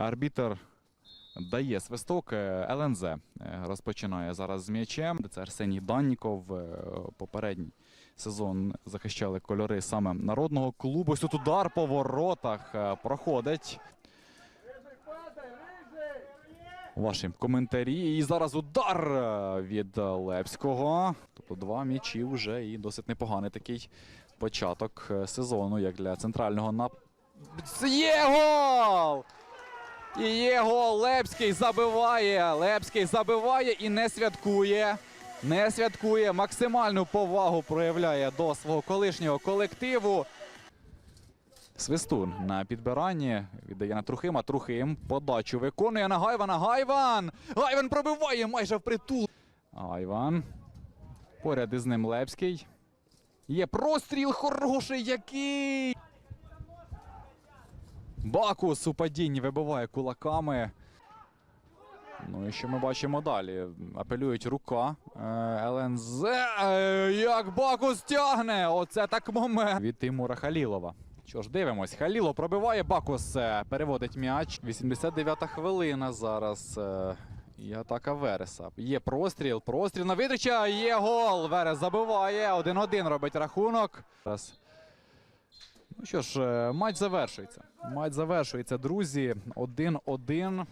Арбітер дає свисток. Е, ЛНЗ е, розпочинає зараз з м'ячем. Це Арсеній Данніков. Е, Попередній сезон захищали кольори саме народного клубу. Ось тут удар по воротах проходить. Ваші коментарі. І зараз удар від Лепського. Тобто два м'ячі вже і досить непоганий такий початок сезону, як для центрального нап... Є гол! І є. Лепський забиває. Лепський забиває і не святкує. Не святкує. Максимальну повагу проявляє до свого колишнього колективу. Свистун на підбиранні віддає на Трухима. Трухим подачу виконує на Гайвана. Гайван! Гайван пробиває майже впритул. Гайван. Поряд із ним Лепський. Є простріл хороший який. Бакус у падінні вибиває кулаками. Ну і що ми бачимо далі? Апелюють рука. Е, ЛНЗ. Е, Як Бакус тягне! Оце так момент. Від Тимура Халілова. Що ж, дивимось. Халіло пробиває. Бакус е, переводить м'яч. 89-та хвилина зараз. І атака Вереса. Є простріл. Простріл на Вітрича. Є гол. Верес забиває. 1-1 робить рахунок. Зараз. Ну що ж, е, матч завершується. Матч завершується, друзі. 1-1.